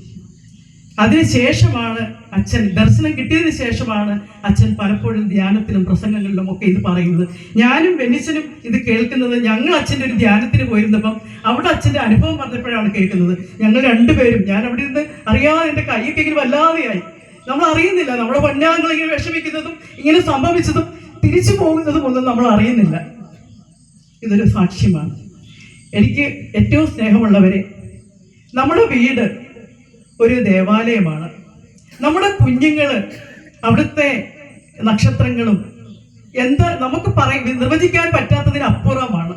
S1: അതിനുശേഷമാണ് അച്ഛൻ ദർശനം കിട്ടിയതിന് ശേഷമാണ് അച്ഛൻ പലപ്പോഴും ധ്യാനത്തിലും പ്രസംഗങ്ങളിലും ഒക്കെ ഇത് പറയുന്നത്. ഞാനും വെന്നിച്ചനും ഇത് കേൾക്കുന്നത് ഞങ്ങൾ അച്ഛന്റെ ഒരു ധ്യാനത്തിന് പോയിരുന്നപ്പം അവിടെ അച്ഛന്റെ അനുഭവം പറഞ്ഞപ്പോഴാണ് കേൾക്കുന്നത്. ഞങ്ങൾ രണ്ടുപേരും ഞാൻ അവിടെ ഇരുന്ന് അറിയാതെ എന്റെ കൈയൊക്കെ ഇങ്ങനെ വല്ലാതെയായി. നമ്മൾ അറിയുന്നില്ല നമ്മുടെ പൊന്നാങ്ങൾ ഇങ്ങനെ വിഷമിക്കുന്നതും ഇങ്ങനെ സംഭവിച്ചതും തിരിച്ചു പോകുന്നതും ഒന്നും നമ്മൾ അറിയുന്നില്ല. ഇതൊരു സാക്ഷ്യമാണ്. എനിക്ക് ഏറ്റവും സ്നേഹമുള്ളവരെ നമ്മുടെ വീട് ഒരു ദേവാലയമാണ്. നമ്മുടെ കുഞ്ഞുങ്ങൾ അവിടുത്തെ നക്ഷത്രങ്ങളും എന്ത് നമുക്ക് പറയ നിർവചിക്കാൻ പറ്റാത്തതിനപ്പുറമാണ്.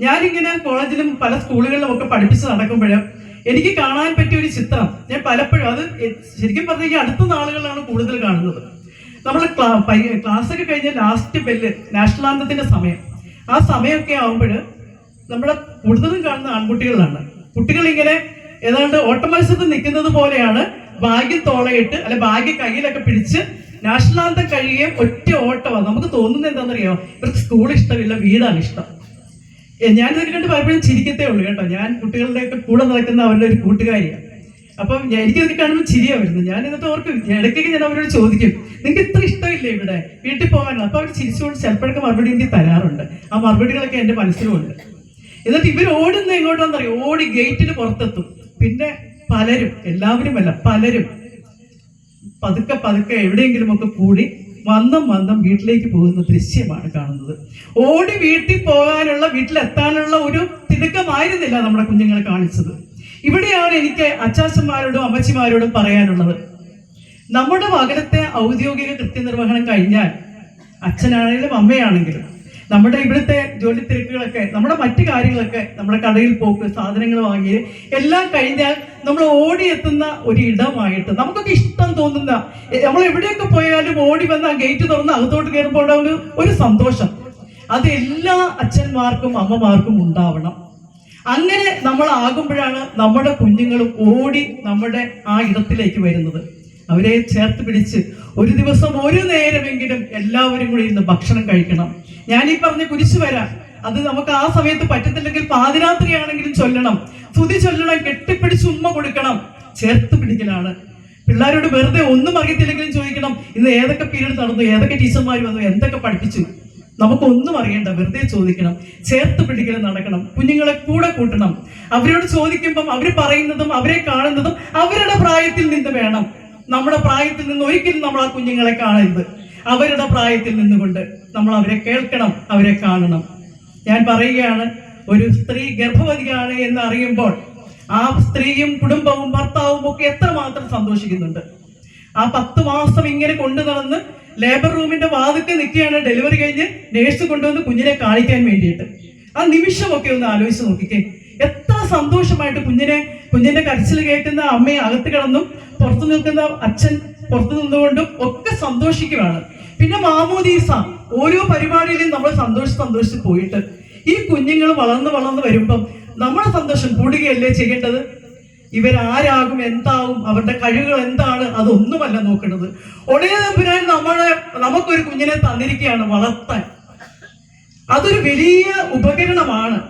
S1: ഞാനിങ്ങനെ കോളേജിലും പല സ്കൂളുകളിലും ഒക്കെ പഠിപ്പിച്ച് നടക്കുമ്പോഴും എനിക്ക് കാണാൻ പറ്റിയ ഒരു ചിത്രം ഞാൻ പലപ്പോഴും അത് ശരിക്കും പറഞ്ഞാൽ അടുത്ത നാളുകളിലാണ് കൂടുതൽ കാണുന്നത്. നമ്മൾ ക്ലാസ് ഒക്കെ കഴിഞ്ഞ ലാസ്റ്റ് ബെല്ല് നാഷണൽ ആന്തത്തിന്റെ സമയം. ആ സമയമൊക്കെ ആകുമ്പോൾ നമ്മൾ കൂടുതലും കാണുന്ന ആൺകുട്ടികളാണ്. കുട്ടികൾ ഇങ്ങനെ ഏതാണ്ട് ഓട്ടമത്സരത്തിൽ നിൽക്കുന്നത് പോലെയാണ് ഭാഗ്യം തോളയിട്ട് അല്ലെ ഭാഗ്യം കയ്യിലൊക്കെ പിടിച്ച് നാഷണൽ ആന്തം കഴിയുകയും ഒറ്റ ഓട്ടമാണ് നമുക്ക് തോന്നുന്നത് എന്താണെന്നറിയോ? ഇവർക്ക് സ്കൂൾ ഇഷ്ടമില്ല വീടാണ് ഇഷ്ടം. ഞാനിതൊക്കെ കണ്ട് പലപ്പോഴും ചിരിക്കത്തേ ഉള്ളൂ കേട്ടോ. ഞാൻ കുട്ടികളുടെയൊക്കെ കൂടെ നടക്കുന്ന അവരുടെ ഒരു കൂട്ടുകാരിയാണ്. അപ്പം എനിക്ക് എനിക്കിതൊക്കെ കാണുമ്പോൾ ചിരിയാ വരുന്നത്. ഞാൻ എന്നിട്ട് ഓർക്കും ഇടയ്ക്കൊക്കെ ഞാൻ അവരോട് ചോദിക്കും നിങ്ങൾക്ക് ഇത്ര ഇഷ്ടമില്ലേ ഇവിടെ? വീട്ടിൽ പോകാനുള്ള. അപ്പൊ അവർ ചിരിച്ചുകൊണ്ട് ചിലപ്പോഴൊക്കെ മറുപടി എനിക്ക് തരാറുണ്ട്. ആ മറുപടികളൊക്കെ എന്റെ മനസ്സിലുമുണ്ട് എന്നിട്ട് ഇവർ ഓടുന്ന എങ്ങോട്ടാണെന്നറിയോ ഓടി ഗേറ്റിന് പുറത്തെത്തും. പിന്നെ പലരും എല്ലാവരും അല്ല പലരും പതുക്കെ പതുക്കെ എവിടെയെങ്കിലും ഒക്കെ കൂടി മന്ദം മന്ദം വീട്ടിലേക്ക് പോകുന്ന ദൃശ്യമാണ് കാണുന്നത്. ഓടി വീട്ടിൽ പോകാനുള്ള വീട്ടിലെത്താനുള്ള ഒരു തിടുക്കമായിരുന്നില്ല നമ്മുടെ കുഞ്ഞുങ്ങളെ കാണിച്ചത്. ഇവിടെയാണ് എനിക്ക് അച്ചാച്ചന്മാരോടും അമ്മച്ചിമാരോടും പറയാനുള്ളത്. നമ്മുടെ മകനത്തെ ഔദ്യോഗിക കൃത്യനിർവഹണം കഴിഞ്ഞാൽ അച്ഛനാണെങ്കിലും അമ്മയാണെങ്കിലും നമ്മുടെ ഇവിടുത്തെ ജോലി തിരക്കുകളൊക്കെ നമ്മുടെ മറ്റു കാര്യങ്ങളൊക്കെ നമ്മുടെ കടയിൽ പോക്ക് സാധനങ്ങൾ വാങ്ങി എല്ലാം കഴിഞ്ഞാൽ നമ്മൾ ഓടിയെത്തുന്ന ഒരു ഇടമായിട്ട് നമുക്കൊക്കെ ഇഷ്ടം തോന്നുന്ന നമ്മൾ എവിടെയൊക്കെ പോയാലും ഓടി വന്ന് ഗേറ്റ് തുറന്ന് അകത്തോട്ട് കയറുമ്പോൾ ഒരു ഒരു സന്തോഷം. അത് എല്ലാ അച്ഛന്മാർക്കും അമ്മമാർക്കും ഉണ്ടാവണം. അങ്ങനെ നമ്മൾ ആകുമ്പോഴാണ് നമ്മുടെ കുഞ്ഞുങ്ങൾ ഓടി നമ്മുടെ ആ ഇടത്തിലേക്ക് വരുന്നത്. അവരെ ചേർത്ത് പിടിച്ച് ഒരു ദിവസം ഒരു നേരമെങ്കിലും എല്ലാവരും കൂടി ഇരുന്ന് ഭക്ഷണം കഴിക്കണം. ഞാൻ ഈ പറഞ്ഞ കുരിശു വരാം അത് നമുക്ക് ആ സമയത്ത് പറ്റത്തില്ലെങ്കിൽ പാതിരാത്രിയാണെങ്കിലും ചൊല്ലണം. സ്തുതി ചൊല്ലണം കെട്ടിപ്പിടിച്ച് ഉമ്മ കൊടുക്കണം. ചേർത്ത് പിടിക്കലാണ്. പിള്ളേരോട് വെറുതെ ഒന്നും അറിയത്തില്ലെങ്കിലും ചോദിക്കണം ഇന്ന് ഏതൊക്കെ പീരീഡ് നടന്നു? ഏതൊക്കെ ടീച്ചർമാർ വന്നു? എന്തൊക്കെ പഠിപ്പിച്ചു? നമുക്കൊന്നും അറിയണ്ട വെറുതെ ചോദിക്കണം ചേർത്ത് പിടിക്കൽ നടക്കണം കുഞ്ഞുങ്ങളെ കൂടെ കൂട്ടണം. അവരോട് ചോദിക്കുമ്പം അവർ പറയുന്നതും അവരെ കാണുന്നതും അവരുടെ പ്രായത്തിൽ നിന്ന് വേണം. നമ്മുടെ പ്രായത്തിൽ നിന്ന് ഒരിക്കലും നമ്മൾ ആ കുഞ്ഞുങ്ങളെ കാണരുത്. അവരുടെ പ്രായത്തിൽ നിന്നുകൊണ്ട് നമ്മൾ അവരെ കേൾക്കണം അവരെ കാണണം. ഞാൻ പറയുകയാണ് ഒരു സ്ത്രീ ഗർഭവതിയാണ് എന്ന് അറിയുമ്പോൾ ആ സ്ത്രീയും കുടുംബവും ഭർത്താവും ഒക്കെ എത്രമാത്രം സന്തോഷിക്കുന്നുണ്ട്? ആ പത്ത് മാസം ഇങ്ങനെ കൊണ്ടു നടന്ന് ലേബർ റൂമിന്റെ വാതിക്ക് നിൽക്കുകയാണ്. ഡെലിവറി കഴിഞ്ഞ് നേഴ്സ് കൊണ്ടുവന്ന് കുഞ്ഞിനെ കാണിക്കാൻ വേണ്ടിയിട്ട്. ആ നിമിഷമൊക്കെ ഒന്ന് ആലോചിച്ച് നോക്കിക്കേ. എത്ര സന്തോഷമായിട്ട് കുഞ്ഞിനെ കുഞ്ഞിന്റെ കരച്ചിൽ കേൾക്കുന്ന അമ്മയെ അകത്ത് കിടന്നും പുറത്തു നിൽക്കുന്ന അച്ഛൻ പുറത്തു നിന്നുകൊണ്ടും ഒക്കെ സന്തോഷിക്കുകയാണ് പിന്നെ മാമോദീസ ഓരോ പരിപാടിയിലും നമ്മൾ സന്തോഷിച്ച് സന്തോഷിച്ച് പോയിട്ട് ഈ കുഞ്ഞുങ്ങൾ വളർന്ന് വളർന്ന് വരുമ്പം നമ്മുടെ സന്തോഷം കൂടുകയല്ലേ ചെയ്യേണ്ടത്? ഇവരാരാകും എന്താവും അവരുടെ കഴിവുകൾ എന്താണ് അതൊന്നുമല്ല നോക്കുന്നത് ഒടേ തമ്പുരാൻ നമ്മളെ നമുക്കൊരു കുഞ്ഞിനെ തന്നിരിക്കുകയാണ് വളർത്താൻ. അതൊരു വലിയ ഉപകരണമാണ്.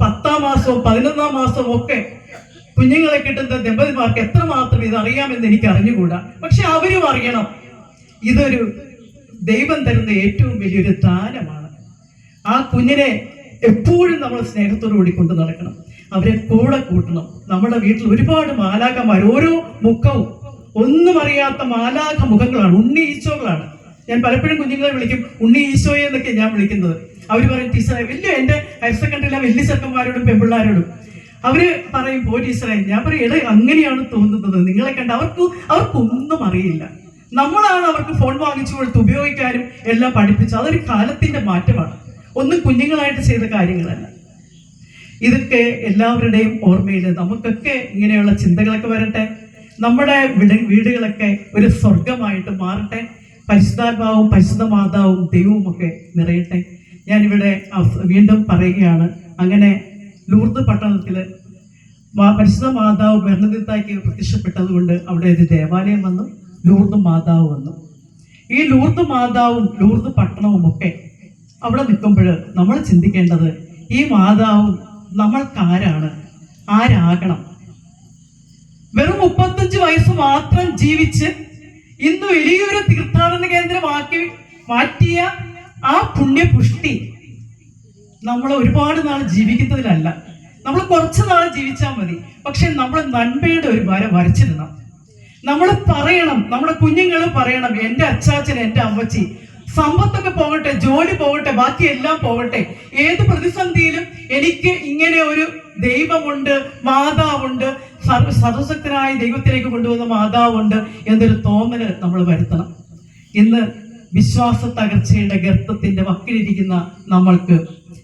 S1: പത്താം മാസവും പതിനൊന്നാം മാസവും ഒക്കെ കുഞ്ഞുങ്ങളെ കിട്ടുന്ന ദമ്പതിമാർക്ക് എത്രമാത്രം ഇത് അറിയാമെന്ന് എനിക്ക് അറിഞ്ഞുകൂടാ. പക്ഷെ അവരും അറിയണം. ഇതൊരു ദൈവം തരുന്ന ഏറ്റവും വലിയൊരു ദാനമാണ്. ആ കുഞ്ഞിനെ എപ്പോഴും നമ്മൾ സ്നേഹത്തോടു കൂടി കൊണ്ടു നടക്കണം. അവരെ കൂടെ കൂട്ടണം. നമ്മുടെ വീട്ടിൽ ഒരുപാട് മാലാഖമാർ ഓരോ മുഖവും. ഒന്നും അറിയാത്ത മാലാഖ മുഖങ്ങളാണ് ഉണ്ണി ഈശോകളാണ്. ഞാൻ പലപ്പോഴും കുഞ്ഞുങ്ങളെ വിളിക്കും ഉണ്ണി ഈശോയെ എന്നൊക്കെ ഞാൻ വിളിക്കുന്നത്. അവർ പറയും ടീച്ചറെ വലിയ എന്റെ ഹയർ സെക്കൻഡറിയിലെ വലിയ ചെറുക്കന്മാരോടും പെൺപിള്ളാരോടും അവർ പറയും പോ ടീച്ചറെ ഞാൻ പറയും ഇട അങ്ങനെയാണ് തോന്നുന്നത്. നിങ്ങളെ കണ്ട അവർക്ക് അവർക്കൊന്നും അറിയില്ല. നമ്മളാണ് അവർക്ക് ഫോൺ വാങ്ങിച്ചു കൊടുത്ത് ഉപയോഗിക്കാനും എല്ലാം പഠിപ്പിച്ചു അതൊരു കാലത്തിന്റെ മാറ്റമാണ്. ഒന്നും കുഞ്ഞുങ്ങളായിട്ട് ചെയ്ത കാര്യങ്ങളല്ല. ഇതൊക്കെ എല്ലാവരുടെയും ഓർമ്മയിൽ നമുക്കൊക്കെ ഇങ്ങനെയുള്ള ചിന്തകളൊക്കെ വരട്ടെ. നമ്മുടെ വീട് വീടുകളൊക്കെ ഒരു സ്വർഗമായിട്ട് മാറട്ടെ. പരിശുദ്ധാത്മാവും പരിശുദ്ധ മാതാവും ദൈവവും ഒക്കെ നിറയട്ടെ. ഞാനിവിടെ വീണ്ടും പറയുകയാണ്. അങ്ങനെ ലൂർദ് പട്ടണത്തിൽ പരിശുദ്ധ മാതാവ് ബെർണദിത്തായ്ക്ക് പ്രത്യക്ഷപ്പെട്ടത് കൊണ്ട് അവിടെ ഒരു ദേവാലയം വന്നു ലൂർദ് മാതാവ് വന്നു. ഈ ലൂർദ് മാതാവും ലൂർദ് പട്ടണവും ഒക്കെ അവിടെ നിൽക്കുമ്പോൾ നമ്മൾ ചിന്തിക്കേണ്ടത് ഈ മാതാവും നമ്മൾക്കാരാണ്? ആരാകണം? വെറും മുപ്പത്തഞ്ച് വയസ്സ് മാത്രം ജീവിച്ച് ഇന്ന് വലിയൊരു തീർത്ഥാടന കേന്ദ്രമാക്കി മാറ്റിയ ആ പുണ്യപുഷ്ടി നമ്മൾ ഒരുപാട് നാൾ ജീവിക്കുന്നതിലല്ല. നമ്മൾ കുറച്ച് നാൾ ജീവിച്ചാൽ മതി. പക്ഷെ നമ്മൾ നന്മയുടെ ഒരു വര വരച്ചിടണം. നമ്മൾ പറയണം നമ്മുടെ കുഞ്ഞുങ്ങൾ പറയണം എന്റെ അച്ചാച്ചൻ എന്റെ അമ്മച്ചി സമ്പത്തൊക്കെ പോകട്ടെ ജോലി പോകട്ടെ ബാക്കി എല്ലാം പോകട്ടെ. ഏത് പ്രതിസന്ധിയിലും എനിക്ക് ഇങ്ങനെ ഒരു ദൈവമുണ്ട് മാതാവുണ്ട് സർവ സർവശക്തനായ ദൈവത്തിലേക്ക് കൊണ്ടുവന്ന മാതാവുണ്ട് എന്നൊരു തോന്നൽ നമ്മൾ വരുത്തണം. ഇന്ന് വിശ്വാസ തകർച്ചയുടെ ഗർത്തത്തിന്റെ വക്കിലിരിക്കുന്ന നമ്മൾക്ക്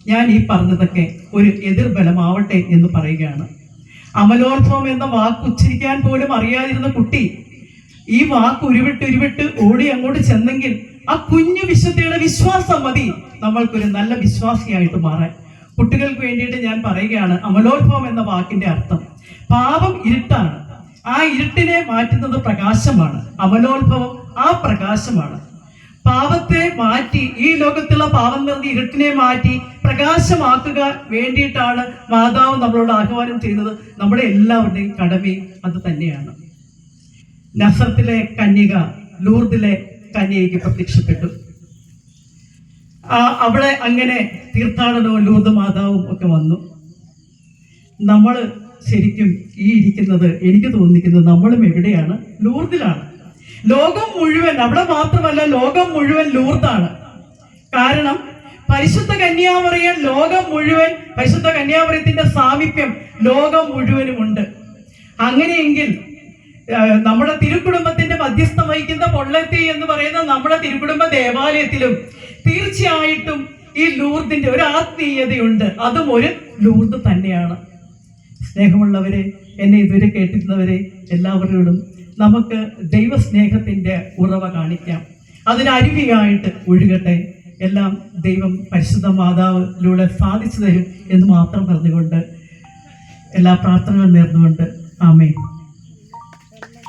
S1: ഞാൻ ഈ പറഞ്ഞതൊക്കെ ഒരു എതിർബലമാവട്ടെ എന്ന് പറയുകയാണ്. അമലോത്സവം എന്ന വാക്ക് ഉച്ചരിക്കാൻ പോലും അറിയാതിരുന്ന കുട്ടി ഈ വാക്ക് ഉരുവിട്ട് ഉരുവിട്ട് ഓടി അങ്ങോട്ട് ചെന്നെങ്കിൽ ആ കുഞ്ഞു വിശുദ്ധിയുടെ വിശ്വാസം മതി. നമ്മൾക്കൊരു നല്ല വിശ്വാസിയായിട്ട് മാറാൻ. കുട്ടികൾക്ക് വേണ്ടിയിട്ട് ഞാൻ പറയുകയാണ് അമലോത്ഭവം എന്ന വാക്കിന്റെ അർത്ഥം. പാപം ഇരുട്ടാണ്. ആ ഇരുട്ടിനെ മാറ്റുന്നത് പ്രകാശമാണ്. അമലോത്ഭവം ആ പ്രകാശമാണ്. പാപത്തെ മാറ്റി ഈ ലോകത്തുള്ള പാപം നിറഞ്ഞ ഇരുട്ടിനെ മാറ്റി പ്രകാശമാക്കുക വേണ്ടിയിട്ടാണ് മാതാവ് നമ്മളോട് ആഹ്വാനം ചെയ്യുന്നത്. നമ്മുടെ എല്ലാവരുടെയും കടമയും അത് തന്നെയാണ്. നസത്തിലെ കന്യക ലൂർദിലെ കന്യകയ്ക്ക് പ്രത്യക്ഷപ്പെട്ടു. ആ അവിടെ അങ്ങനെ തീർത്ഥാടനവും ലൂർദ് മാതാവും ഒക്കെ വന്നു. നമ്മൾ ശരിക്കും ഈ ഇരിക്കുന്നത് എനിക്ക് തോന്നിക്കുന്നത് നമ്മളും എവിടെയാണ്? ലൂർദിലാണ്. ലോകം മുഴുവൻ അവിടെ മാത്രമല്ല ലോകം മുഴുവൻ ലൂർദാണ്. കാരണം പരിശുദ്ധ കന്യാമറിയൻ ലോകം മുഴുവൻ പരിശുദ്ധ കന്യാമറിയത്തിന്റെ സാമീപ്യം ലോകം മുഴുവനും ഉണ്ട് അങ്ങനെയെങ്കിൽ നമ്മുടെ തിരുക്കുടുംബത്തിന്റെ മധ്യസ്ഥം വഹിക്കുന്ന പൊള്ളത്തി എന്ന് പറയുന്ന നമ്മുടെ തിരുക്കുടുംബ ദേവാലയത്തിലും തീർച്ചയായിട്ടും ഈ ലൂർദിന്റെ ഒരു ആത്മീയതയുണ്ട്. അതും ഒരു ലൂർദ് തന്നെയാണ്. സ്നേഹമുള്ളവരെ എന്നെ ഇതുവരെ കേട്ടിരുന്നവരെ എല്ലാവരോടും നമുക്ക് ദൈവസ്നേഹത്തിന്റെ ഉറവ കാണിക്കാം. അതിനരുവിയായിട്ട് ഒഴുകട്ടെ. എല്ലാം ദൈവം പരിശുദ്ധ മാതാവിലൂടെ സാധിച്ചു തരും എന്ന് മാത്രം പറഞ്ഞുകൊണ്ട് എല്ലാ പ്രാർത്ഥനകളും നേർന്നുകൊണ്ട്. ആമേ